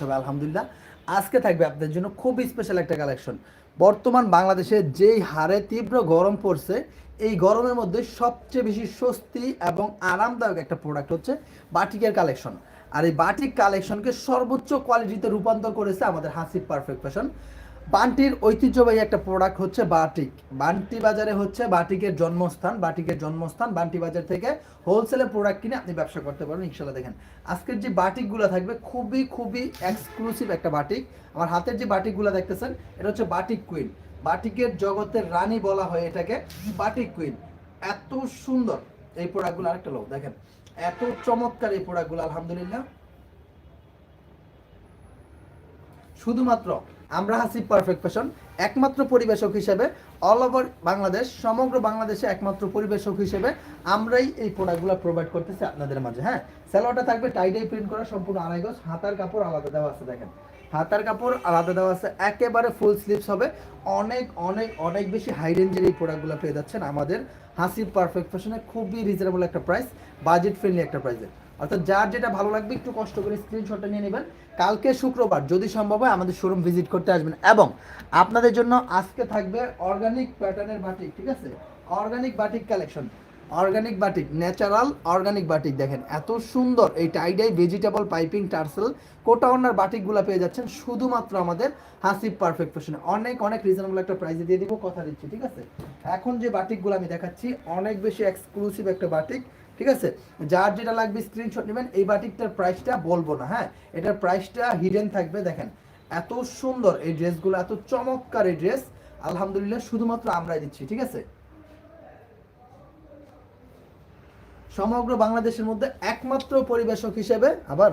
সবাই, আলহামদুলিল্লাহ। আজকে থাকবে আপনাদের জন্য খুব স্পেশাল একটা কালেকশন বর্তমান বাংলাদেশে যেই হারে তীব্র গরম পড়ছে, এই গরমের মধ্যে সবচেয়ে বেশি স্বস্তি এবং আরামদায়ক একটা প্রোডাক্ট হচ্ছে বাটিকের কালেকশন আর এই বাটিক কালেকশনকে সর্বোচ্চ কোয়ালিটিতে রূপান্তর করেছে আমাদের হাসিব পারফেক্ট ফ্যাশন বান্টির ঐতিহ্যবাহী একটা প্রোডাক্ট হচ্ছে বাটিক। বান্টি বাজারে হচ্ছে বাটিকের জন্মস্থান বাটিকের জন্মস্থান, বান্টি বাজার থেকে হোলসেলে প্রোডাক্ট কিনে আপনি ব্যবসা করতে পারবেন ইনশাল্লাহ দেখেন। আজকের যে বাটিকগুলো থাকবে, খুবই খুবই এক্সক্লুসিভ একটা বাটিক। আমার হাতের যে বাটিকগুলো দেখতেছেন, এটা হচ্ছে বাটিক কুইন বাটিকের জগতের রানী বলা হয় এটাকে, বাটিক কুইন এত সুন্দর এই প্রোডাক্টগুলো আরেকটা লোক দেখেন। এত চমৎকার এই প্রোডাক্টগুলো আলহামদুলিল্লাহ। শুধুমাত্র আমরা হাসি পারফেক্ট ফ্যাশন একমাত্র পরিবেশক হিসেবে অল ওভার বাংলাদেশ, সমগ্র বাংলাদেশে একমাত্র পরিবেশক হিসেবে আমরাই এই প্রোডাক্টগুলো প্রোভাইড করতেছি আপনাদের মাঝে হ্যাঁ? স্যালোয়ারটা থাকবে টাইডাই প্রিন্ট করা, সম্পূর্ণ আড়াই গজ, হাতার কাপড় আলাদা দেওয়া আছে, দেখেন। হাতার কাপড় আলাদা দেওয়া আছে, একেবারে ফুল স্লিভস হবে। অনেক অনেক অনেক বেশি হাই রেঞ্জের এই প্রোডাক্টগুলো পেয়ে যাচ্ছেন আমাদের হাসি পারফেক্ট ফ্যাশনে খুবই রিজনেবল একটা প্রাইস বাজেট ফ্রেন্ডলি একটা প্রাইসে অর্থাৎ যার যেটা ভালো লাগবে, একটু কষ্ট করে স্ক্রিনশটটা নিয়ে নেবেন। কালকে শুক্রবার যদি সম্ভব হয় আমাদের শোরুম ভিজিট করতে আসবেন। এবং আপনাদের জন্য আজকে থাকবে অর্গানিক প্যাটার্নের বাটিক ঠিক আছে? Organic batik collection organic batik natural organic batik দেখেন, এত সুন্দর এই tie dye vegetable piping tassel Kota অন্যার বাটিকগুলো পেয়ে যাচ্ছেন শুধুমাত্র আমাদের হাসিব পারফেক্ট ফ্যাশনে অনেক অনেক রিজনেবল একটা প্রাইসে দিয়ে দিব, কথা দিচ্ছি, ঠিক আছে? এখন যে বাটিকগুলো আমি দেখাচ্ছি, অনেক বেশি এক্সক্লুসিভ একটা বাটিক ঠিক আছে? যার যেটা লাগবে স্ক্রিনশট নেবেন, এই বাটিকটার প্রাইসটা বলব না হ্যাঁ? এটার প্রাইসটা হিডেন থাকবে, দেখেন। এত সুন্দর এই ড্রেসগুলো, এত চমৎকার এই ড্রেস। আলহামদুলিল্লাহ, শুধুমাত্র আমরাই দিচ্ছি, ঠিক আছে? সমগ্র বাংলাদেশের মধ্যে একমাত্র পরিবেশক হিসেবে, আবার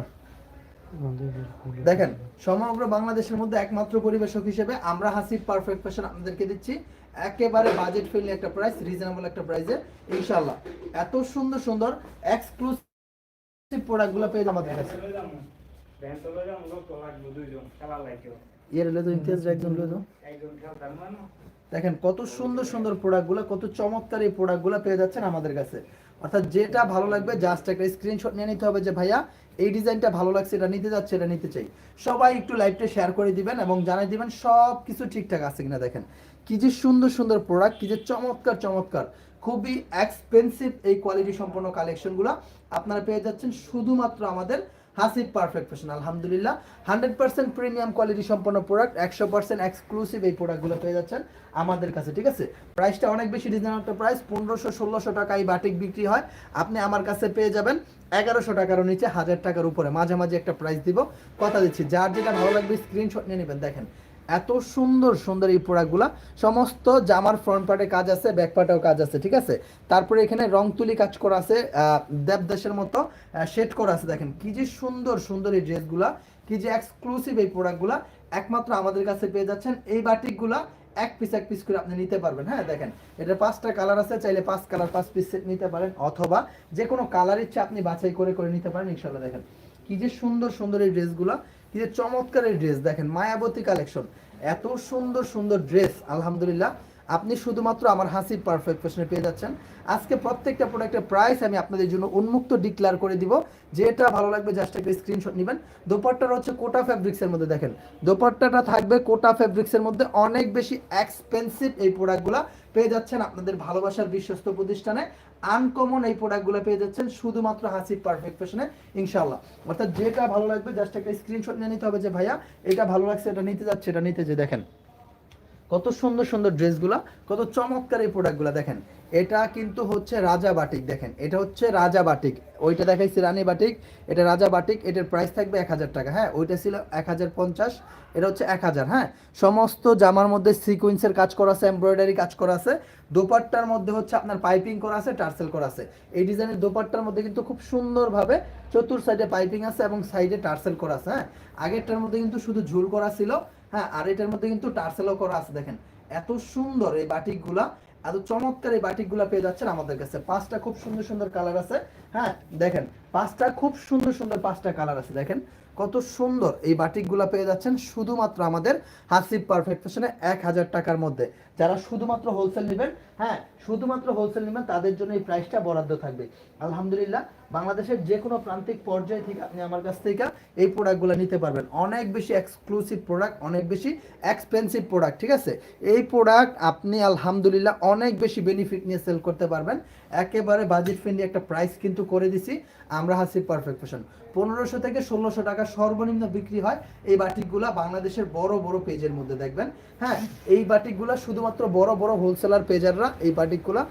দেখেন, সমগ্র বাংলাদেশের মধ্যে একমাত্র পরিবেশক হিসেবে আমরা হাসিব পারফেক্ট ফ্যাশন আপনাদেরকে দিচ্ছি। একেবারে বাজেট ফ্রেন্ডলি একটা প্রাইস রিজনেবল একটা প্রাইসে ইনশাআল্লাহ। এত সুন্দর সুন্দর এক্সক্লুসিভ প্রোডাক্টগুলো পেয়ে আমাদের কাছে। দেখেন, কত সুন্দর সুন্দর প্রোডাক্টগুলো কত চমৎকার এই প্রোডাক্টগুলো পেয়ে যাচ্ছেন আমাদের কাছে। অর্থাৎ যেটা ভালো লাগবে জাস্ট একটা স্ক্রিনশট নিয়ে নিতে হবে যে, ভাইয়া এই ডিজাইনটা ভালো লাগছে, এটা নিতে যাচ্ছে, এটা নিতে চাই। সবাই একটু লাইভটা শেয়ার করে দিবেন এবং জানাই দিবেন সব কিছু ঠিকঠাক আছে কিনা দেখেন। কি যে সুন্দর সুন্দর প্রোডাক্ট কি যে চমৎকার চমৎকার। খুবই এক্সপেন্সিভ এই কোয়ালিটি সম্পন্ন কালেকশনগুলো আপনারা পেয়ে যাচ্ছেন শুধুমাত্র আমাদের হাসিব পারফেক্ট ফ্যাশন আলহামদুলিল্লাহ। হান্ড্রেড পার্সেন্ট প্রিমিয়াম কোয়ালিটি সম্পন্ন প্রোডাক্ট একশো পার্সেন্ট এক্সক্লুসিভ এই প্রোডাক্টগুলো পেয়ে যাচ্ছেন আমাদের কাছে, ঠিক আছে? প্রাইসটা অনেক বেশি রিজনেবল প্রাইস পনেরোশো, ষোলোশো টাকা এই বাটিক বিক্রি হয়। আপনি আমার কাছে পেয়ে যাবেন এগারোশো টাকার নিচে হাজার টাকার উপরে। মাঝে মাঝে একটা প্রাইস দিব। কথা দিচ্ছি, যার যেটা ভালো লাগবে স্ক্রিনশট নিয়ে নেবেন। দেখেন এত সুন্দর সুন্দর এই প্রোডাক্টগুলো সমস্ত জামার ফ্রন্ট পার্টে কাজ আছে ব্যাক পার্টেও কাজ আছে, ঠিক আছে? তারপরে এখানে রং তুলি কাজ করা আছে দেবদাসের মতো শেড করা আছে, দেখেন। কি যে সুন্দর সুন্দর এই ড্রেসগুলা, কি যে এক্সক্লুসিভ এই প্রোডাক্টগুলা একমাত্র আমাদের কাছে পেয়ে যাচ্ছেন। এই বাটিকগুলা এক পিস এক পিস করে আপনি নিতে পারবেন হ্যাঁ দেখেন? এটা পাঁচটা কালার আছে, চাইলে পাঁচ কালার পাঁচ পিস সেট নিতে পারেন, অথবা যে কোনো কালার ইচ্ছে আপনি বাছাই করে করে নিতে পারেন ইনশাল্লাহ দেখেন। কি যে সুন্দর সুন্দর এই ড্রেসগুলা কি যে চমৎকার এই ড্রেস দেখেন, মায়াবতী কালেকশন এত সুন্দর সুন্দর ড্রেস আলহামদুলিল্লাহ। আপনি শুধুমাত্র আমার হাসি পারফেক্ট ফ্যাশনে পেয়ে যাচ্ছেন। আজকে প্রত্যেকটা প্রোডাক্টের প্রাইস আমি আপনাদের জন্য উন্মুক্ত ডিক্লেয়ার করে দিব। যেটা ভালো লাগবে জাস্ট একটা স্ক্রিনশট নেবেন। দোপাট্টাটা হচ্ছে কোটা ফ্যাব্রিক্সের মধ্যে, দেখেন। দোপাট্টাটা থাকবে কোটা ফ্যাব্রিক্সের মধ্যে। অনেক বেশি এক্সপেন্সিভ এই প্রোডাক্টগুলো পেয়ে যাচ্ছেন আপনাদের ভালোবাসার বিশ্বস্ত প্রতিষ্ঠানে। আনকমন এই প্রোডাক্টগুলো পেয়ে যাচ্ছেন শুধুমাত্র হাসি পারফেক্ট ফ্যাশনে ইনশাল্লাহ অর্থাৎ যেটা ভালো লাগবে জাস্ট একটা স্ক্রিনশট নিয়ে নিতে হবে যে, ভাইয়া, এটা ভালো লাগছে, এটা নিতে যাচ্ছে, এটা নিতে যে, দেখেন। কত সুন্দর সুন্দর ড্রেসগুলা, কত চমৎকার এই প্রোডাক্টগুলো দেখেন। এটা কিন্তু হচ্ছে রাজা বাটিক, দেখেন। এটা হচ্ছে রাজা বাটিক। ওইটা দেখাইছি রানী বাটিক। এটা রাজা বাটিক, এটার প্রাইস থাকবে এক হাজার টাকা। হ্যাঁ ওইটা ছিল এক হাজার পঞ্চাশ, এটা হচ্ছে এক হাজার হ্যাঁ। সমস্ত জামার মধ্যে সিকুয়েন্সের কাজ করা আছে এমব্রয়ডারি কাজ করা আছে। দোপাট্টার মধ্যে হচ্ছে আপনার পাইপিং করা আছে, টার্সেল করা আছে। এই ডিজাইনের দোপাট্টার মধ্যে কিন্তু খুব সুন্দরভাবে চতুর সাইডে পাইপিং আছে এবং সাইডে টার্সেল করা আছে হ্যাঁ। আগেরটার মধ্যে কিন্তু শুধু ঝুল করা ছিল হ্যাঁ আর এটার মধ্যে কিন্তু টার্সেলও করা আছে, দেখেন। এত সুন্দর এই বাটিকগুলা, এত চমৎকার এই বাটিকগুলা পেয়ে যাচ্ছেন আমাদের কাছে। পাঁচটা খুব সুন্দর সুন্দর কালার আছে। হ্যাঁ দেখেন, পাঁচটা খুব সুন্দর সুন্দর পাঁচটা কালার আছে, দেখেন। কত সুন্দর এই বাটিকগুলো পেয়ে যাচ্ছেন শুধুমাত্র আমাদের হাসিব পারফেক্ট ফ্যাশনে এক হাজার টাকার মধ্যে। যারা শুধুমাত্র হোলসেল নেবেন হ্যাঁ শুধুমাত্র হোলসেল নেবেন, তাদের জন্য এই প্রাইসটা বরাদ্দ থাকবে। আলহামদুলিল্লাহ বাংলাদেশের যে কোনো প্রান্তিক পর্যায় থেকে আপনি আমার কাছ থেকে এই প্রোডাক্টগুলো নিতে পারবেন। অনেক বেশি এক্সক্লুসিভ প্রোডাক্ট অনেক বেশি এক্সপেন্সিভ প্রোডাক্ট ঠিক আছে? এই প্রোডাক্ট আপনি আলহামদুলিল্লাহ অনেক বেশি বেনিফিট নিয়ে সেল করতে পারবেন। একেবারে বাজেট ফ্রেন্ডলি একটা প্রাইস কিন্তু করে দিছি। আমরা হাসি পারফেক্ট ফ্যাশন পনেরোশো থেকে ষোলোশো টাকা সর্বনিম্ন বিক্রি হয় এই বাটিকগুলা বাংলাদেশের বড় বড় পেজের মধ্যে, দেখবেন? হ্যাঁ এই বাটিকগুলা শুধুমাত্র বড় বড় হোলসেলার পেজাররা এই বাটিকগুলা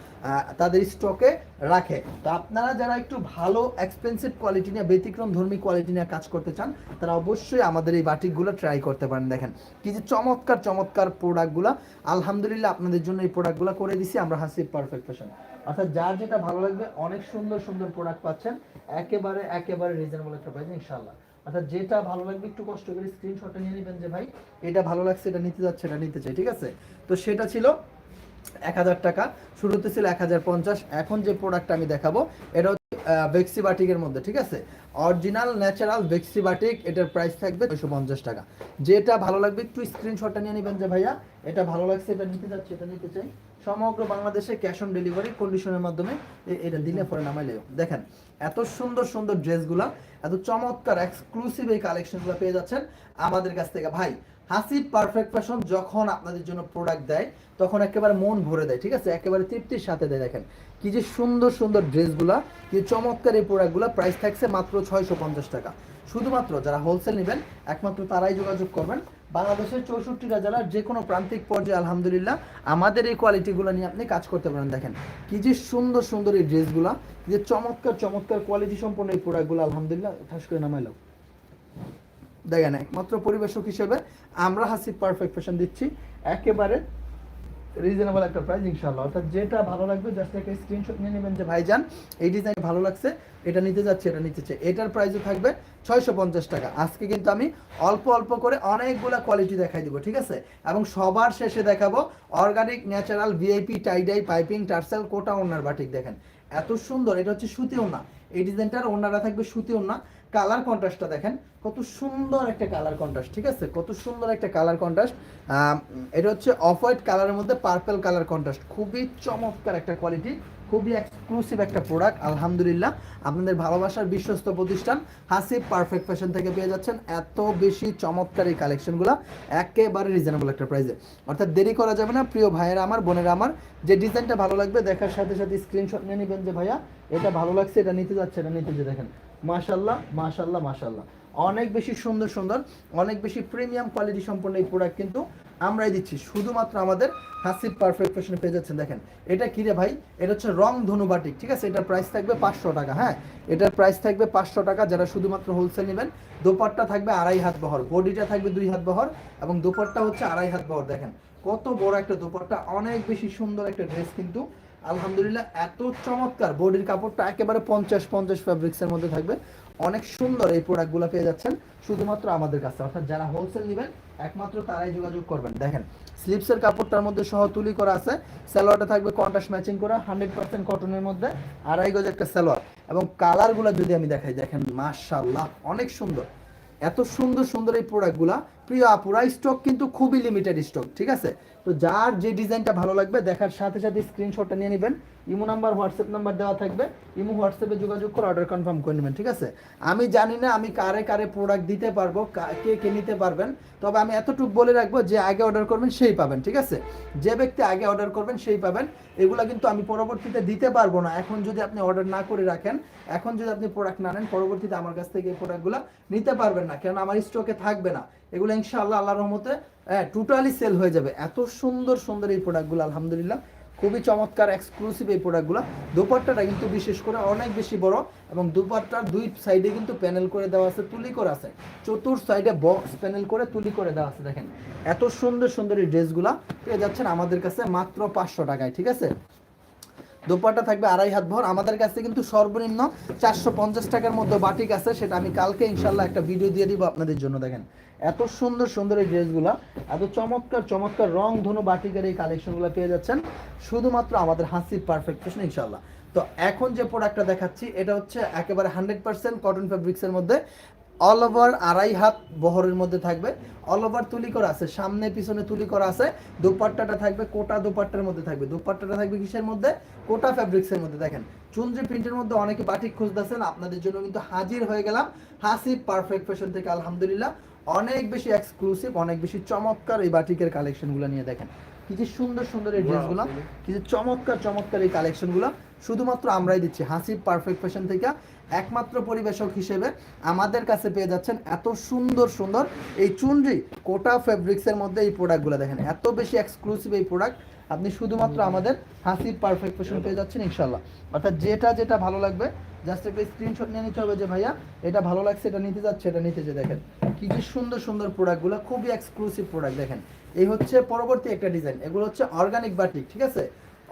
তাদের স্টকে রাখে। তো আপনারা যারা একটু ভালো এক্সপেন্সিভ কোয়ালিটি নিয়ে, ব্যতিক্রম ধর্মী কোয়ালিটি নিয়ে কাজ করতে চান, তারা অবশ্যই আমাদের এই বাটিকগুলো ট্রাই করতে পারেন। দেখেন, কি যে চমৎকার চমৎকার প্রোডাক্টগুলো আলহামদুলিল্লাহ, আপনাদের জন্য এই প্রোডাক্টগুলো করে দিছি, আমরা হাসিব পারফেক্ট ফ্যাশন অর্থাৎ যার যেটা ভালো লাগবে, অনেক সুন্দর সুন্দর প্রোডাক্ট পাচ্ছেন। একেবারে একেবারে রিজনেবল একটা প্রাইস ইনশাআল্লাহ। অর্থাৎ যেটা ভালো লাগবে, একটু কষ্ট করে স্ক্রিনশটটা নিয়ে নেবেন যে, ভাই, এটা ভালো লাগছে, এটা নিতে যাচ্ছে, এটা নিতে চাই। ঠিক আছে? তো সেটা ছিল এক হাজার টাকা, শুরুতে ছিল এক হাজার পঞ্চাশ। এখন যে প্রোডাক্টটা আমি দেখাবো, এটা হচ্ছে বেক্সি বাটিকের মধ্যে, ঠিক আছে? অরিজিনাল ন্যাচারাল বেক্সি বাটিক এটার প্রাইস থাকবে দুশো পঞ্চাশ টাকা। যেটা ভালো লাগবে, একটু স্ক্রিনশটটা নিয়ে নেবেন যে ভাইয়া, এটা ভালো লাগছে, এটা নিতে যাচ্ছে, এটা নিতে চাই। সমগ্র বাংলাদেশে ক্যাশ অন ডেলিভারি কন্ডিশনের মাধ্যমে এটা দিলে পরে নামাইলে দেখেন, এত সুন্দর সুন্দর ড্রেসগুলা এত চমৎকার এক্সক্লুসিভ এই কালেকশনগুলো পেয়ে যাচ্ছেন আমাদের কাছ থেকে। ভাই হাসিব পারফেক্ট ফ্যাশন যখন আপনাদের জন্য প্রোডাক্ট দেয়, তখন একেবারে মন ভরে দেয়, ঠিক আছে? একেবারে তৃপ্তির সাথে দেয়, দেখেন। কি যে সুন্দর সুন্দর ড্রেসগুলা, কি চমৎকার এই প্রোডাক্টগুলো প্রাইস থাকছে মাত্র ছয়শো পঞ্চাশ টাকা। শুধুমাত্র যারা হোলসেল নেবেন, একমাত্র তারাই যোগাযোগ করবেন। বাংলাদেশের চৌষট্টিটা জেলার যে কোনো প্রান্তিক পর্যায়ে, আলহামদুলিল্লাহ, আমাদের এই কোয়ালিটিগুলো নিয়ে আপনি কাজ করতে পারেন, দেখেন। কি যে সুন্দর সুন্দর এই ড্রেসগুলো যে চমৎকার চমৎকার কোয়ালিটি সম্পন্ন এই প্রোডাক্টগুলো আলহামদুলিল্লাহ, ঠাস করে নামাইলো দেখেন, একমাত্র পরিবেশক হিসেবে আমরা হাসিব পারফেক্ট ফ্যাশন দিচ্ছি। একেবারে রিজনেবল একটা প্রাইস ইনশাআল্লাহ। অর্থাৎ যেটা ভালো লাগবে জাস্ট একটা স্ক্রিনশট নিয়ে নেবেন যে, ভাইজান, এই ডিজাইন ভালো লাগছে, এটা নিতে যাচ্ছে, এটা নিতে চাই। এটার প্রাইসও থাকবে ছয়শো পঞ্চাশ টাকা। আজকে কিন্তু আমি অল্প অল্প করে অনেকগুলা কোয়ালিটি দেখাই দিব, ঠিক আছে? এবং সবার শেষে দেখাবো organic natural VIP tie dye piping tassel Kota ওনার বাটিক, দেখেন। এত সুন্দর, এটা হচ্ছে সুতি ওনা এই ডিজাইনটার ওনারা থাকবে সুতি ওনা কালার কন্ট্রাস্টটা দেখেন, কত সুন্দর একটা কালার কন্ট্রাস্ট, ঠিক আছে? কত সুন্দর একটা কালার কন্ট্রাস্ট। এটা হচ্ছে অফ হোয়াইট কালারের মধ্যে পার্পেল কালার কন্ট্রাস্ট। খুবই চমৎকার একটা কোয়ালিটি, খুবই এক্সক্লুসিভ একটা প্রোডাক্ট আলহামদুলিল্লাহ। আপনাদের ভালোবাসার বিশ্বস্ত প্রতিষ্ঠান হাসিব পারফেক্ট ফ্যাশন থেকে পেয়ে যাচ্ছেন এত বেশি চমৎকার এই কালেকশনগুলো, একেবারে রিজনেবল একটা প্রাইসে অর্থাৎ দেরি করা যাবে না, প্রিয় ভাইয়েরা আমার, বোনেরা আমার, যে ডিজাইনটা ভালো লাগবে, দেখার সাথে সাথে স্ক্রিনশট নিয়ে নেবেন যে ভাইয়া, এটা ভালো লাগছে, এটা নিতে যাচ্ছে, এটা নিতে যে দেখেন। মাশাল্লাহ মাশাল্লাহ মাশাল্লাহ অনেক বেশি সুন্দর সুন্দর, অনেক বেশি প্রিমিয়াম কোয়ালিটি সম্পন্ন এই প্রোডাক্ট কিন্তু আমরাই দিচ্ছি। শুধুমাত্র আমাদের হাসিব পারফেক্ট ফ্যাশনে পেয়ে যাচ্ছেন, দেখেন। এটা কি রে ভাই? এটা হচ্ছে রং ধনু বাটিক ঠিক আছে? এটার প্রাইস থাকবে পাঁচশো টাকা হ্যাঁ? এটার প্রাইস থাকবে পাঁচশো টাকা, যারা শুধুমাত্র হোলসেল নেবেন, দোপাট্টা থাকবে আড়াই হাত বহর, বডিটা থাকবে দুই হাত বহর এবং দোপাট্টা হচ্ছে আড়াই হাত বহর, দেখেন। কত বড় একটা দোপাট্টা, অনেক বেশি সুন্দর একটা ড্রেস কিন্তু আলহামদুলিল্লাহ, এত চমৎকার। বডির কাপড়টা একেবারে পঞ্চাশ পঞ্চাশ ফ্যাব্রিক্সের মধ্যে থাকবে। অনেক সুন্দর এই প্রোডাক্টগুলো পেয়ে যাচ্ছেন, শুধুমাত্র আমাদের কাছে। অর্থাৎ যারা হোলসেল নেবেন, একমাত্র তারাই যোগাযোগ করবেন। দেখেন স্লিপসের কাপড়টার মধ্যে সহ তুলি করা আছে। সালোয়ারটা থাকবে কন্ট্রাস্ট ম্যাচিং করা হান্ড্রেড পার্সেন্ট কটনের মধ্যে, আড়াই গজ একটা সালোয়ার। এবং কালারগুলো যদি আমি দেখাই, দেখেন মাশাল্লাহ অনেক সুন্দর। এত সুন্দর সুন্দর এই প্রোডাক্টগুলা প্রিয় আপুরা স্টক কিন্তু খুবই লিমিটেড স্টক ঠিক আছে? তো যার যে ডিজাইনটা ভালো লাগবে দেখার সাথে সাথে স্ক্রিনশটটা নিয়ে নেবেন। ইমো নাম্বার, হোয়াটসঅ্যাপ নাম্বার দেওয়া থাকবে। ইমো, হোয়াটসঅ্যাপে যোগাযোগ করে অর্ডার কনফার্ম করে নেবেন, ঠিক আছে? আমি জানি না আমি কারে কারে প্রোডাক্ট দিতে পারব, কে কে নিতে পারবেন, তবে আমি এতটুকু বলে রাখব যে আগে অর্ডার করবেন, সেই পাবেন, ঠিক আছে? যে ব্যক্তি আগে অর্ডার করবেন, সেই পাবেন। এগুলা কিন্তু আমি পরবর্তীতে দিতে পারব না। এখন যদি আপনি অর্ডার না করে রাখেন, এখন যদি আপনি প্রোডাক্ট না নেন, পরবর্তীতে আমার কাছ থেকে এই প্রোডাক্টগুলো নিতে পারবেন না। কেন আমার স্টকে থাকবে না। এগুলো ইনশাআল্লাহ আল্লাহর রহমতে হ্যাঁ টোটালি সেল হয়ে যাবে। এত সুন্দর সুন্দর এই প্রোডাক্টগুলো আলহামদুলিল্লাহ। খুবই চমৎকার এক্সক্লুসিভ এই প্রোডাক্টগুলো দুপাট্টাটা কিন্তু বিশেষ করে অনেক বেশি বড় এবং দুপাট্টার দুই সাইডে কিন্তু প্যানেল করে দেওয়া আছে, তুলি করে আছে। চতুর সাইডে বক্স প্যানেল করে তুলি করে দেওয়া আছে, দেখেন। এত সুন্দর সুন্দর এই ড্রেসগুলো পেয়ে যাচ্ছেন আমাদের কাছে মাত্র পাঁচশো টাকায়, ঠিক আছে? দোপাট্টা থাকবে আড়াই হাত ভর। আমাদের কাছে কিন্তু সর্বনিম্ন চারশো পঞ্চাশ টাকার মধ্যে বাটিক আছে, সেটা আমি কালকে ইনশাল্লাহ একটা ভিডিও দিয়ে দিব আপনাদের জন্য দেখেন। এত সুন্দর সুন্দর এই ড্রেসগুলো, এত চমৎকার চমৎকার রং ধনু বাটিকের এই কালেকশনগুলো পেয়ে যাচ্ছেন। শুধুমাত্র আমাদের হাসি পারফেক্ট ফ্যাশন ইনশাল্লাহ তো এখন যে প্রোডাক্টটা দেখাচ্ছি, এটা হচ্ছে একেবারে হান্ড্রেড পার্সেন্ট কটন ফ্যাব্রিক্সের মধ্যে অল ওভার আড়াই হাত বহরের মধ্যে থাকবে। অল ওভার তুলি করা আছে সামনে পিছনে তুলি করা আছে দুপাট্টাটা থাকবে কোটা দুপাট্টার মধ্যে থাকবে। দুপাট্টাটা থাকবে কিসের মধ্যে? কোটা ফ্যাব্রিক্সের মধ্যে দেখেন। চুনরি প্রিন্টের মধ্যে অনেকে বাটিক খুঁজতেছেন আপনাদের জন্য কিন্তু হাজির হয়ে গেলাম। হাসিব পারফেক্ট ফ্যাশন থেকে আলহামদুলিল্লাহ। অনেক বেশি এক্সক্লুসিভ অনেক বেশি চমৎকার এই বাটিকের কালেকশনগুলো নিয়ে দেখেন। কি যে সুন্দর সুন্দর এই ড্রেসগুলো কি যে চমৎকার চমৎকার এই কালেকশনগুলো শুধুমাত্র আমরাই দিচ্ছি। হাসিব পারফেক্ট ফ্যাশন থেকে একমাত্র পরিবেশক হিসেবে আমাদের কাছে পেয়ে যাচ্ছেন এত সুন্দর সুন্দর এই চুনরি কোটা ফেব্রিক্সের মধ্যে এই প্রোডাক্টগুলো দেখেন। এত বেশি এক্সক্লুসিভ এই প্রোডাক্ট। আপনি শুধুমাত্র আমাদের হাসিব পারফেক্ট ফ্যাশন পেয়ে যাচ্ছেন ইনশাল্লাহ অর্থাৎ যেটা যেটা ভালো লাগবে জাস্ট একটা স্ক্রিনশট নিয়ে নিতে হবে যে ভাইয়া এটা ভালো লাগছে এটা নিতে যাচ্ছে এটা নিতে যে দেখেন। কি যে সুন্দর সুন্দর প্রোডাক্টগুলো খুবই এক্সক্লুসিভ প্রোডাক্ট দেখেন। এই হচ্ছে পরবর্তী একটা ডিজাইন এগুলো হচ্ছে অর্গানিক বাটিক ঠিক আছে?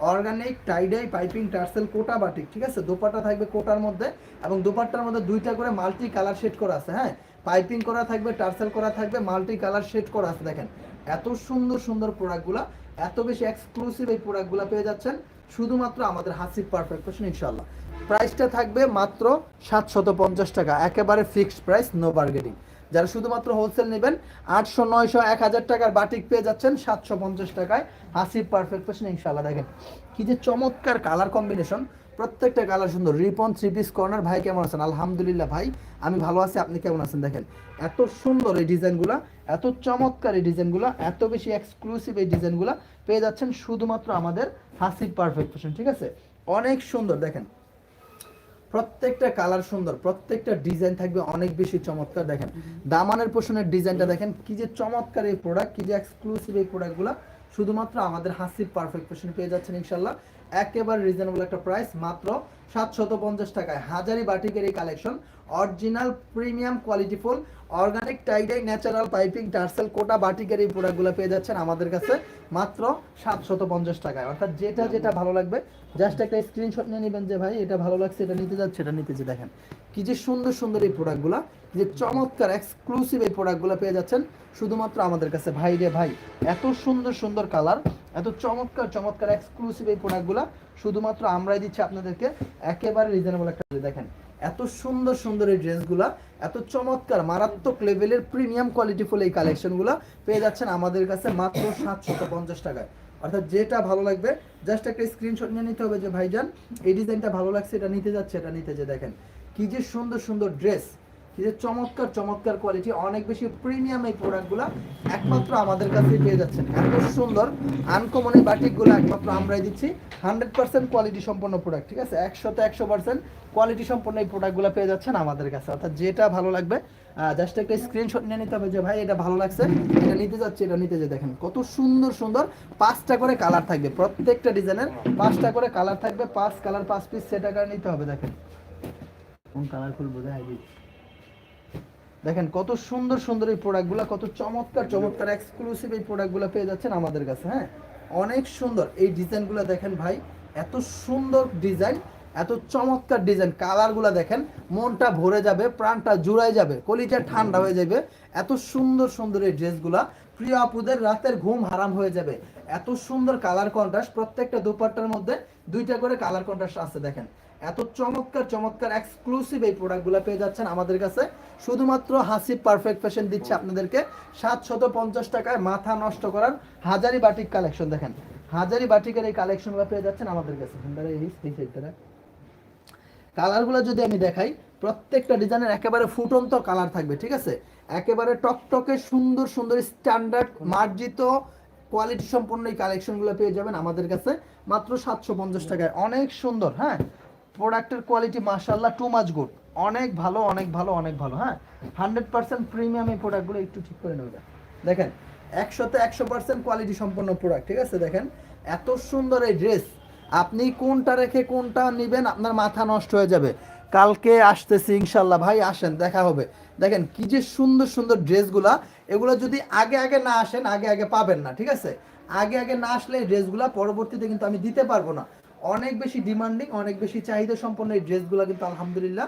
Organic tie dye piping tassel Kota batik, ঠিক আছে? দোপাট্টা থাকবে কোটার মধ্যে এবং দোপাট্টার মধ্যে দুইটা করে মাল্টি কালার শেড করা আছে হ্যাঁ? পাইপিং করা থাকবে, টার্সেল করা থাকবে, মাল্টি কালার শেড করা আছে, দেখেন। এত সুন্দর সুন্দর প্রোডাক্টগুলো, এত বেশি এক্সক্লুসিভ এই প্রোডাক্টগুলো পেয়ে যাচ্ছেন শুধুমাত্র আমাদের হাসিব পারফেক্ট ফ্যাশন ইনশাল্লাহ প্রাইসটা থাকবে মাত্র সাতশত পঞ্চাশ টাকা, একেবারে ফিক্সড প্রাইস নো বার্গেনিং যারা শুধুমাত্র হোলসেল নেবেন, আটশো, নয়শো, এক হাজার টাকার বাটিক পেয়ে যাচ্ছেন সাতশো পঞ্চাশ টাকায়। হাসিব পারফেক্ট ফ্যাশন ইনশাল্লাহ দেখেন, কি যে চমৎকার কালার কম্বিনেশন প্রত্যেকটা কালার সুন্দর। রিপন থ্রি পিস কর্নার ভাই কেমন আছেন? আলহামদুলিল্লাহ, ভাই, আমি ভালো আছি, আপনি কেমন আছেন? দেখেন, এত সুন্দর এই ডিজাইনগুলো, এত চমৎকার এই ডিজাইনগুলো, এত বেশি এক্সক্লুসিভ এই ডিজাইনগুলো পেয়ে যাচ্ছেন শুধুমাত্র আমাদের হাসিব পারফেক্ট ফ্যাশন ঠিক আছে? অনেক সুন্দর, দেখেন। প্রত্যেকটা কালার সুন্দর প্রত্যেকটা ডিজাইন থাকবে অনেক বেশি চমৎকার দেখেন। দামানের পোষণের ডিজাইনটা দেখেন কি যে চমৎকার এই প্রোডাক্ট কি যে এক্সক্লুসিভ এই প্রোডাক্টগুলো শুধুমাত্র আমাদের হাসির পারফেক্ট পোষণ পেয়ে যাচ্ছেন ইনশাল্লাহ। একেবারে রিজনেবল একটা প্রাইস মাত্র সাতশত পঞ্চাশ টাকায় হাজারি বাটিকের এই collection original premium quality full, organic tie dye, natural piping, tassel, Kota বাটিকের এই প্রোডাক্টগুলো পেয়ে যাচ্ছেন আমাদের কাছে মাত্র সাতশত পঞ্চাশ টাকায়। অর্থাৎ যেটা যেটা ভালো লাগবে জাস্ট একটা স্ক্রিনশট নিয়ে নেবেন যে, ভাই, এটা ভালো লাগছে, এটা নিতে যাচ্ছে, এটা নিতে যে দেখেন, কি যে সুন্দর সুন্দর এই প্রোডাক্টগুলো, যে চমৎকার এক্সক্লুসিভ এই প্রোডাক্টগুলো পেয়ে যাচ্ছেন শুধুমাত্র আমাদের কাছে। ভাই রে ভাই, এত সুন্দর সুন্দর কালার এত চমৎকার চমৎকার এক্সক্লুসিভ এই প্রোডাক্টগুলো, শুধুমাত্র আমরাই দিচ্ছি আপনাদেরকে। একেবারে রিজনেবল একটা দেখেন এত সুন্দর সুন্দর এই ড্রেসগুলো, এত চমৎকার, মারাত্মক লেভেলের প্রিমিয়াম কোয়ালিটি ফুল এই কালেকশনগুলো পেয়ে যাচ্ছেন আমাদের কাছে মাত্র সাতশত পঞ্চাশ টাকায়। অর্থাৎ যেটা ভালো লাগবে জাস্ট একটা স্ক্রিনশট নিয়ে নিতে হবে যে ভাইজান, এই ডিজাইনটা ভালো লাগছে, এটা নিতে যাচ্ছে, এটা নিতে যে দেখেন। কি যে সুন্দর সুন্দর ড্রেস যে চমৎকার চমৎকার কোয়ালিটি অনেক বেশি প্রিমিয়াম এই প্রোডাক্টগুলো একমাত্র আমাদের কাছে পেয়ে যাচ্ছেন। এত সুন্দর আনকমন এই বাটিকগুলো একমাত্র আমরাই দিচ্ছি। হান্ড্রেড পার্সেন্ট কোয়ালিটি সম্পন্ন প্রোডাক্ট ঠিক আছে? একশোতে একশো পার্সেন্ট কোয়ালিটি সম্পন্ন এই প্রোডাক্টগুলো পেয়ে যাচ্ছেন আমাদের কাছে। অর্থাৎ যেটা ভালো লাগবে জাস্ট একটা স্ক্রিনশট নিয়ে নিতে হবে যে, ভাই, এটা ভালো লাগছে, এটা নিতে যাচ্ছে, এটা নিতে যে দেখেন, কত সুন্দর সুন্দর পাঁচটা করে কালার থাকবে। প্রত্যেকটা ডিজাইনের পাঁচটা করে কালার থাকবে, পাঁচ কালার পাঁচ পিস সেট আকার নিতে হবে, দেখেন। কোন কালার খুলবো, দেখাই দিচ্ছি। দেখেন কত সুন্দর সুন্দর এই প্রোডাক্টগুলো কত চমৎকার চমৎকার এক্সক্লুসিভ এই প্রোডাক্টগুলো পেয়ে যাচ্ছেন আমাদের কাছে হ্যাঁ? অনেক সুন্দর। এই ডিজাইনগুলো দেখেন ভাই, এত সুন্দর ডিজাইন এত চমৎকার ডিজাইন কালারগুলো দেখেন, মনটা ভরে যাবে, প্রাণটা জুড়াই যাবে, কলিজা ঠান্ডা হয়ে যাবে। এত সুন্দর সুন্দর এই ড্রেসগুলা প্রিয় আপুদের রাতের ঘুম হারাম হয়ে যাবে। এত সুন্দর কালার কন্ট্রাস্ট প্রত্যেকটা দুপাট্টার মধ্যে দুইটা করে কালার কন্ট্রাস্ট আছে দেখেন। এত চমৎকার চমৎকার এক্সক্লুসিভ এই প্রোডাক্টগুলো পেয়ে যাচ্ছেন আমাদের কাছে। শুধুমাত্র হাসি পারফেক্ট ফ্যাশন দিচ্ছে আপনাদেরকে। সাতশত পঞ্চাশ টাকায় মাথা নষ্ট করার হাজারি বাটিক কালেকশন দেখেন। হাজারি বাটিকের এই কালেকশনগুলো পেয়ে যাচ্ছেন আমাদের কাছে। কালারগুলো যদি আমি দেখাই, প্রত্যেকটা ডিজাইনের একেবারে ফুটন্ত কালার থাকবে, ঠিক আছে? একেবারে টকটকে সুন্দর সুন্দর স্ট্যান্ডার্ড মার্জিত কোয়ালিটি সম্পন্ন এই কালেকশনগুলো পেয়ে যাবেন আমাদের কাছে। মাত্র সাতশো পঞ্চাশ টাকায়। অনেক সুন্দর হ্যাঁ? প্রোডাক্টের কোয়ালিটি মার্শাল্লাহ টু মাচ গুড অনেক ভালো অনেক ভালো অনেক ভালো হ্যাঁ? হান্ড্রেড পার্সেন্ট প্রিমিয়াম এই প্রোডাক্টগুলো একটু ঠিক করে নেবে দেখেন, একশোতে একশো পার্সেন্ট কোয়ালিটি সম্পন্ন প্রোডাক্ট ঠিক আছে? দেখেন, এত সুন্দর এই ড্রেস আপনি কোনটা রেখে কোনটা নেবেন, আপনার মাথা নষ্ট হয়ে যাবে। কালকে আসতেছি ইনশাল্লাহ ভাই, আসেন, দেখা হবে। দেখেন, কি যে সুন্দর সুন্দর ড্রেসগুলা এগুলো যদি আগে আগে না আসেন, আগে আগে পাবেন না, ঠিক আছে? আগে আগে না আসলে এই ড্রেসগুলা পরবর্তীতে কিন্তু আমি দিতে পারব না। অনেক বেশি ডিমান্ডিং অনেক বেশি চাহিদা সম্পন্ন এই ড্রেসগুলো কিন্তু আলহামদুলিল্লাহ।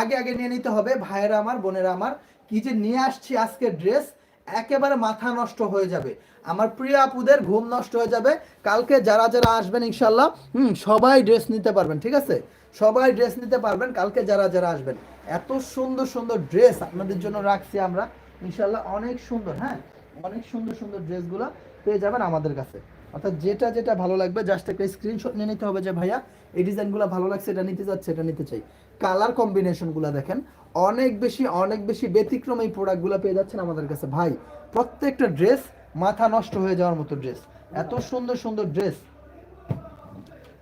আগে আগে নিয়ে নিতে হবে ভাইয়েরা আমার, বোনেরা আমার। কি যে নিয়ে আসছি আজকে ড্রেস, একেবারে মাথা নষ্ট হয়ে যাবে। আমার প্রিয় আপুদের ঘুম নষ্ট হয়ে যাবে। কালকে যারা যারা আসবেন ইনশাল্লাহ হুম, সবাই ড্রেস নিতে পারবেন, ঠিক আছে? সবাই ড্রেস নিতে পারবেন, কালকে যারা যারা আসবেন। এত সুন্দর সুন্দর ড্রেস আপনাদের জন্য রাখছি আমরা। ইনশাল্লাহ অনেক সুন্দর হ্যাঁ? অনেক সুন্দর সুন্দর ড্রেসগুলো পেয়ে যাবেন আমাদের কাছে। অর্থাৎ যেটা যেটা ভালো লাগবে জাস্ট একটা স্ক্রিনশট নিয়ে নিতে হবে যে, ভাইয়া, এই ডিজাইনগুলো ভালো লাগছে, এটা নিতে যাচ্ছে এটা নিতে চাই। কালার কম্বিনেশনগুলো দেখেন, অনেক বেশি অনেক বেশি ব্যতিক্রম এই প্রোডাক্টগুলো পেয়ে যাচ্ছেন আমাদের কাছে। ভাই, প্রত্যেকটা ড্রেস মাথা নষ্ট হয়ে যাওয়ার মতো ড্রেস এত সুন্দর সুন্দর ড্রেস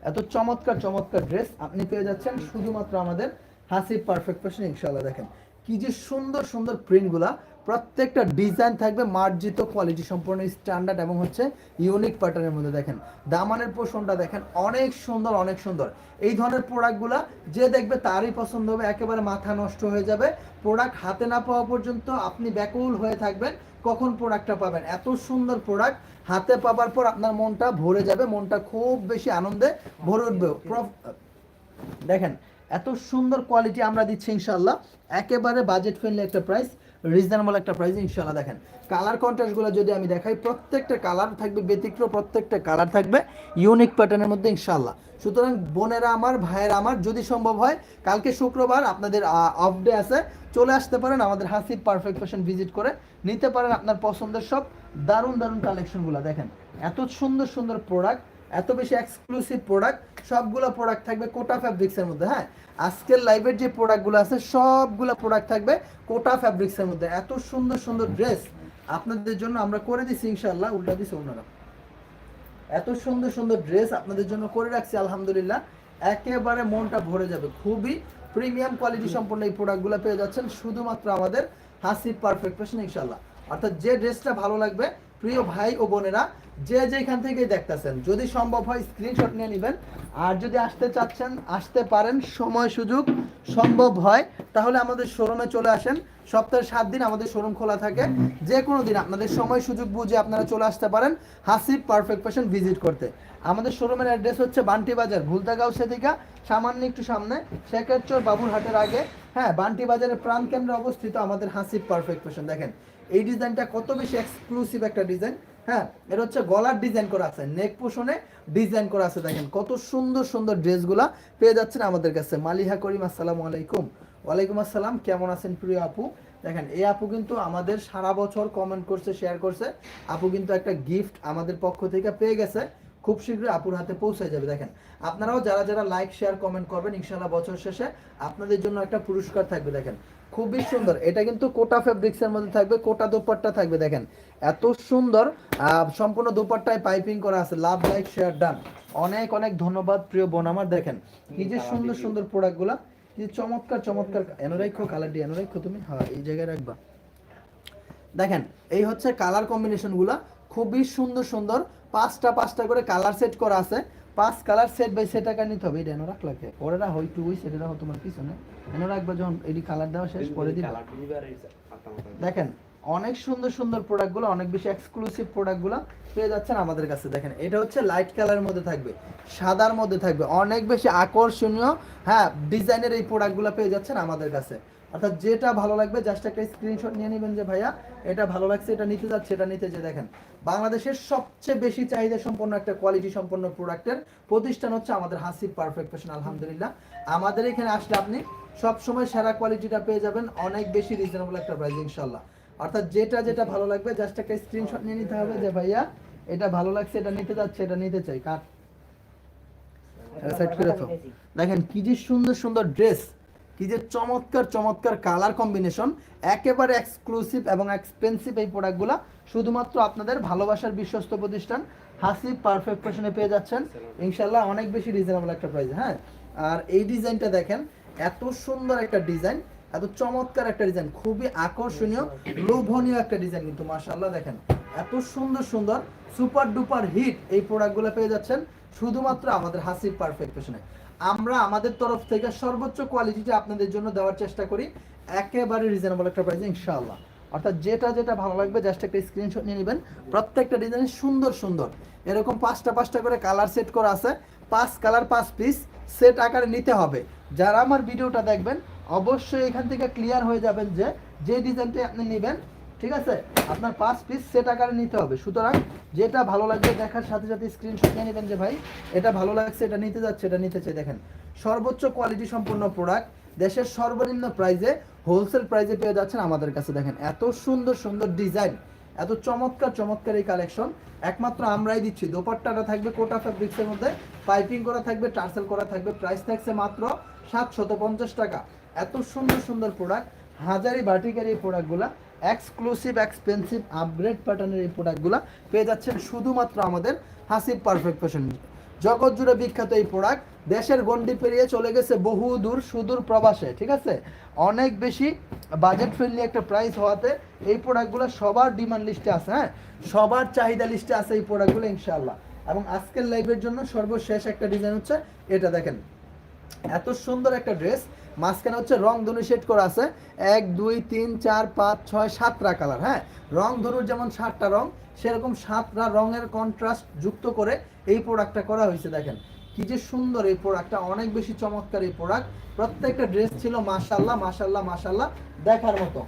এত চমৎকার চমৎকার ড্রেস আপনি পেয়ে যাচ্ছেন শুধুমাত্র আমাদের হাসি পারফেক্ট ফ্যাশন ইনশাল্লাহ দেখেন। কি যে সুন্দর সুন্দর প্রিন্টগুলা প্রত্যেকটা ডিজাইন থাকবে মার্জিত কোয়ালিটি সম্পূর্ণ স্ট্যান্ডার্ড এবং হচ্ছে ইউনিক প্যাটার্নের মধ্যে দেখেন। দামানের পোষণটা দেখেন, অনেক সুন্দর অনেক সুন্দর। এই ধরনের প্রোডাক্টগুলা যে দেখবে তারই পছন্দ হবে, একেবারে মাথা নষ্ট হয়ে যাবে। প্রোডাক্ট হাতে না পাওয়া পর্যন্ত আপনি ব্যাকুল হয়ে থাকবেন, কখন প্রোডাক্টটা পাবেন? এত সুন্দর প্রোডাক্ট হাতে পাবার পর আপনার মনটা ভরে যাবে, মনটা খুব বেশি আনন্দে ভরে উঠবে। দেখেন, এত সুন্দর কোয়ালিটি আমরা দিচ্ছি ইনশাল্লাহ একেবারে বাজেট ফ্রেন্ডলি একটা প্রাইস রিজনেবল একটা প্রাইস ইনশাল্লাহ দেখেন। কালার কন্ট্রাস্টগুলো যদি আমি দেখাই, প্রত্যেকটা কালার থাকবে, ব্যতিক্রম প্রত্যেকটা কালার থাকবে ইউনিক প্যাটার্নের মধ্যে ইনশাল্লাহ সুতরাং বোনেরা আমার, ভাইয়েরা আমার, যদি সম্ভব হয়, কালকে শুক্রবার আপনাদের অফ ডে আছে, চলে আসতে পারেন আমাদের হাসিব পারফেক্ট ফ্যাশন ভিজিট করে। নিতে পারেন আপনার পছন্দের সব দারুণ দারুণ কালেকশনগুলো দেখেন। এত সুন্দর সুন্দর প্রোডাক্ট এত বেশি এক্সক্লুসিভ প্রোডাক্ট সবগুলো প্রোডাক্ট থাকবে কোটা ফ্যাব্রিক্সের মধ্যে হ্যাঁ? আজকের লাইভের যে প্রোডাক্টগুলো আছে সবগুলো প্রোডাক্ট থাকবে কোটা ফ্যাব্রিক্সের মধ্যে। এত সুন্দর সুন্দর ড্রেস আপনাদের জন্য আমরা করে দিচ্ছি ইনশাল্লাহ উল্টা দিচ্ছি ওনারা এত সুন্দর সুন্দর ড্রেস আপনাদের জন্য করে রাখছি আলহামদুলিল্লাহ। একেবারে মনটা ভরে যাবে। খুবই প্রিমিয়াম কোয়ালিটি সম্পন্ন এই প্রোডাক্টগুলো পেয়ে যাচ্ছেন শুধুমাত্র আমাদের হাসি পারফেক্ট ফ্যাশন ইনশাল্লাহ অর্থাৎ যে ড্রেসটা ভালো লাগবে প্রিয় ভাই ও বোনেরা, যে যেখান থেকে দেখতেছেন, যদি সম্ভব হয় স্ক্রিনশট নিয়ে নেবেন। আর যদি আসতে চাচ্ছেন, আসতে পারেন, সময় সুযোগ সম্ভব হয়, তাহলে আমাদের শোরুমে চলে আসেন। সপ্তাহে সাত দিন আমাদের শোরুম খোলা থাকে। যে কোনো দিন আপনাদের সময় সুযোগ বুঝে আপনারা চলে আসতে পারেন হাসিব পারফেক্ট ফ্যাশন ভিজিট করতে। আমাদের শোরুমের অ্যাড্রেস হচ্ছে বান্টি বাজার, ভুলতাগাঁও সেদিকা। সামান্য একটু সামনে শেখেরচর বাবুরহাটের আগে। হ্যাঁ বান্টি বাজারের প্রাণ কেন্দ্রে অবস্থিত আমাদের হাসিব পারফেক্ট ফ্যাশন দেখেন। এই ডিজাইনটা কত বেশি এক্সক্লুসিভ একটা ডিজাইন? হ্যাঁ এটা হচ্ছে গলার ডিজাইন করা আছে নেক পোষণে ডিজাইন করা আছে, দেখেন কত সুন্দর সুন্দর ড্রেসগুলা পেয়ে যাচ্ছেন আমাদের কাছে। মালিহা করিম, আসসালামু আলাইকুম। ওয়ালাইকুম আসসালাম, কেমন আছেন প্রিয় আপু? দেখেন, এই আপু কিন্তু আমাদের সারা বছর কমেন্ট করছে শেয়ার করছে। আপু কিন্তু একটা গিফট আমাদের পক্ষ থেকে পেয়ে গেছে। খুব শীঘ্রই আপুর হাতে পৌঁছে যাবে, দেখেন। আপনারাও যারা যারা লাইক শেয়ার কমেন্ট করবেন ইনশাল্লাহ বছর শেষে আপনাদের জন্য একটা পুরস্কার থাকবে, দেখেন। খুবই সুন্দর। এটা কিন্তু কোটা ফেব্রিক্স এর মধ্যে থাকবে কোটা দোপাট্টা থাকবে দেখেন। এত সুন্দর সম্পূর্ণ দোপাট্টায় পাইপিং করা আছে। লাভ লাইক শেয়ার ডান অনেক অনেক ধন্যবাদ প্রিয় বোন আমার দেখেন। কি যে সুন্দর সুন্দর প্রোডাক্টগুলা কি যে চমৎকার চমৎকার এনোরাইখো কালার ডি এনোরাইখো তুমি? হ্যাঁ এই জায়গায় রাখবা। দেখেন এই হচ্ছে কালার কম্বিনেশনগুলা খুবই সুন্দর সুন্দর। পাঁচটা পাঁচটা করে কালার সেট করা আছে। পাঁচ কালার সেট বাই সেট টাকা নিতে হবে, এটা এনে রাখলাকে পরে না হয়তো ওই সেটা রাখো তোমার পিছনে। এনে রাখবা যখন এটি কালার দেওয়া শেষ করে দিবা। দেখেন, অনেক সুন্দর সুন্দর প্রোডাক্টগুলো অনেক বেশি এক্সক্লুসিভ প্রোডাক্টগুলো পেয়ে যাচ্ছেন আমাদের কাছে। দেখেন, এটা হচ্ছে লাইট কালারের মধ্যে থাকবে, সাদার মধ্যে থাকবে। অনেক বেশি আকর্ষণীয় হ্যাঁ ডিজাইনের এই প্রোডাক্টগুলো পেয়ে যাচ্ছেন আমাদের কাছে। অর্থাৎ যেটা ভালো লাগবে জাস্ট একটা স্ক্রিনশট নিয়ে নেবেন যে ভাইয়া এটা ভালো লাগছে, এটা নিতে যাচ্ছে, এটা নিতে যে দেখেন, বাংলাদেশের সবচেয়ে বেশি চাহিদা সম্পন্ন একটা কোয়ালিটি সম্পন্ন প্রোডাক্টের প্রতিষ্ঠান হচ্ছে আমাদের হাসিব পারফেক্ট ফ্যাশন আলহামদুলিল্লাহ। আমাদের এখানে আসলে আপনি সবসময় সেরা কোয়ালিটিটা পেয়ে যাবেন, অনেক বেশি রিজনেবল একটা প্রাইস ইনশাল্লাহ অর্থাৎ যেটা যেটা ভালো লাগবে জাস্ট একটা স্ক্রিনশট নিয়ে নিতে হবে যে, ভাইয়া, এটা ভালো লাগছে, এটা নিতে যাচ্ছে, এটা নিতে চাই। কাট করে দেখেন কি যে সুন্দর সুন্দর ড্রেস কি যে চমৎকার চমৎকার কালার কম্বিনেশন একেবারে এক্সক্লুসিভ এবং এক্সপেন্সিভ এই প্রোডাক্টগুলো শুধুমাত্র আপনাদের ভালোবাসার বিশ্বস্ত প্রতিষ্ঠান হাসি পারফেক্ট ফ্যাশনে পেয়ে যাচ্ছেন। ইনশাল্লাহ অনেক বেশি রিজনেবল একটা প্রাইস হ্যাঁ? আর এই ডিজাইনটা দেখেন, এত সুন্দর একটা ডিজাইন এত চমৎকার একটা ডিজাইন খুবই আকর্ষণীয়, লোভনীয় একটা ডিজাইন কিন্তু মাশাআল্লাহ দেখেন। এত সুন্দর সুন্দর সুপার ডুপার হিট এই প্রোডাক্টগুলো পেয়ে যাচ্ছেন। শুধুমাত্র আমাদের হাসিব পারফেক্ট ফ্যাশনে আমরা আমাদের তরফ থেকে সর্বোচ্চ কোয়ালিটিটা আপনাদের জন্য দেওয়ার চেষ্টা করি। একেবারে রিজনেবল একটা প্রাইসে ইনশাআল্লাহ। অর্থাৎ যেটা যেটা ভালো লাগবে জাস্ট একটা স্ক্রিনশট নিয়ে নেবেন। প্রত্যেকটা ডিজাইন সুন্দর সুন্দর। এরকম পাঁচটা পাঁচটা করে কালার সেট করা আছে। পাঁচ কালার পাঁচ পিস সেট আকারে নিতে হবে। যারা আমার ভিডিওটা দেখবেন, অবশ্যই এখান থেকে ক্লিয়ার হয়ে যাবেন যে যে ডিজাইনটা আপনি নেবেন ঠিক আছে? আপনার পাঁচ পিস সেট আকারে নিতে হবে। সুতরাং যেটা ভালো লাগবে দেখার সাথে সাথে স্ক্রিনশট নিয়ে নেবেন যে ভাই, এটা ভালো লাগছে, এটা নিতে যাচ্ছে, এটা নিতে চাই। দেখেন, সর্বোচ্চ কোয়ালিটি সম্পন্ন প্রোডাক্ট দেশের সর্বনিম্ন প্রাইজে হোলসেল প্রাইজে পেয়ে যাচ্ছেন আমাদের কাছে। দেখেন, এত সুন্দর সুন্দর ডিজাইন এত চমৎকার চমৎকার এই কালেকশন একমাত্র আমরাই দিচ্ছি। দোপাট্টাটা থাকবে কোটা ফ্যাব্রিক্সের মধ্যে পাইপিং করা থাকবে, টার্সেল করা থাকবে প্রাইস থাকছে মাত্র সাতশত পঞ্চাশ টাকা। এত সুন্দর সুন্দর প্রোডাক্ট হাজারি ভার্টিকার এই প্রোডাক্টগুলো এক্সক্লুসিভ এক্সপেন্সিভ আপগ্রেড প্যাটার্নের এই প্রোডাক্টগুলো পেয়ে যাচ্ছেন শুধুমাত্র আমাদের হাসিব পারফেক্ট ফ্যাশন জগৎ জুড়ে বিখ্যাত এই প্রোডাক্ট দেশের গন্ডি পেরিয়ে চলে গেছে বহু দূর, সুদূর প্রবাসে, ঠিক আছে? অনেক বেশি বাজেট ফ্রেন্ডলি একটা প্রাইস হওয়াতে এই প্রোডাক্টগুলো সবার ডিমান্ড লিস্টে আছে হ্যাঁ? সবার চাহিদা লিস্টে আছে এই প্রোডাক্টগুলো ইনশাআল্লাহ। এবং আজকের লাইভের জন্য সর্বশেষ একটা ডিজাইন হচ্ছে এটা, দেখেন। এত সুন্দর একটা ড্রেস মাঝখানে হচ্ছে রং ধনু সেট করা আছে। এক, দুই, তিন, চার, পাঁচ, ছয়, সাতটা কালার হ্যাঁ? রং ধনুর যেমন সাতটা রং, সেরকম সাতটা রঙের কন্ট্রাস্ট যুক্ত করে এই প্রোডাক্টটা করা হয়েছে, দেখেন। কি যে সুন্দর এই প্রোডাক্টটা অনেক বেশি চমৎকার এই প্রোডাক্ট প্রত্যেকটা ড্রেস ছিল মাশাল্লাহ মাশাল্লাহ মাশাল্লাহ দেখার মতো।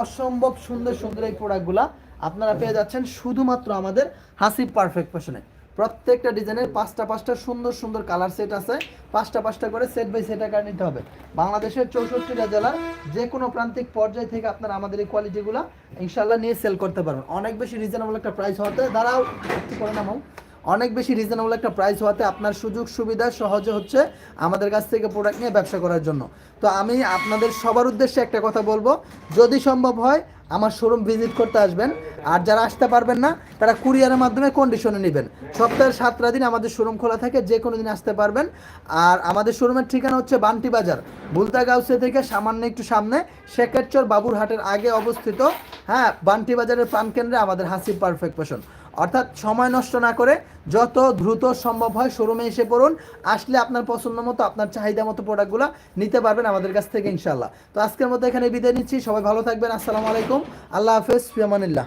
অসম্ভব সুন্দর সুন্দর এই প্রোডাক্টগুলা আপনারা পেয়ে যাচ্ছেন শুধুমাত্র আমাদের হাসিব পারফেক্ট ফ্যাশনে প্রত্যেকটা ডিজাইনের পাঁচটা পাঁচটা সুন্দর সুন্দর কালার সেট আছে। পাঁচটা পাঁচটা করে সেট বাই সেট আকার নিতে হবে। বাংলাদেশের চৌষট্টিটা জেলার যে কোনো প্রান্তিক পর্যায় থেকে আপনারা আমাদের এই কোয়ালিটিগুলো ইনশাল্লাহ নিয়ে সেল করতে পারবেন। অনেক বেশি রিজনেবল একটা প্রাইস হতে দাঁড়াও, একটু করে নামাও। অনেক বেশি রিজনেবল একটা প্রাইস হওয়াতে আপনার সুযোগ সুবিধা সহজে হচ্ছে আমাদের কাছ থেকে প্রোডাক্ট নিয়ে ব্যবসা করার জন্য। তো আমি আপনাদের সবার উদ্দেশ্যে একটা কথা বলব। যদি সম্ভব হয় আমার শোরুম ভিজিট করতে আসবেন। আর যারা আসতে পারবেন না, তারা কুরিয়ারের মাধ্যমে কন্ডিশনে নেবেন। সপ্তাহের সাতটা দিন আমাদের শোরুম খোলা থাকে, যে কোনো দিন আসতে পারবেন। আর আমাদের শোরুমের ঠিকানা হচ্ছে বান্টি বাজার বুলতা গাউসে থেকে সামান্য একটু সামনে, শেখেরচর বাবুরহাটের আগে অবস্থিত হ্যাঁ বান্টি বাজারের প্রাণকেন্দ্রে আমাদের হাসি পারফেক্ট পেশন অর্থাৎ সময় নষ্ট না করে যত দ্রুত সম্ভব হয় শোরুমে এসে পড়ুন, আসলে আপনার পছন্দ মতো, আপনার চাহিদা মতো প্রোডাক্টগুলো নিতে পারবেন আমাদের কাছ থেকে ইনশাল্লাহ তো আজকের মতো এখানে বিদায় নিচ্ছি, সবাই ভালো থাকবেন, আসসালামু আলাইকুম, আল্লাহ হাফেজ, ফিয়ামানিল্লাহ।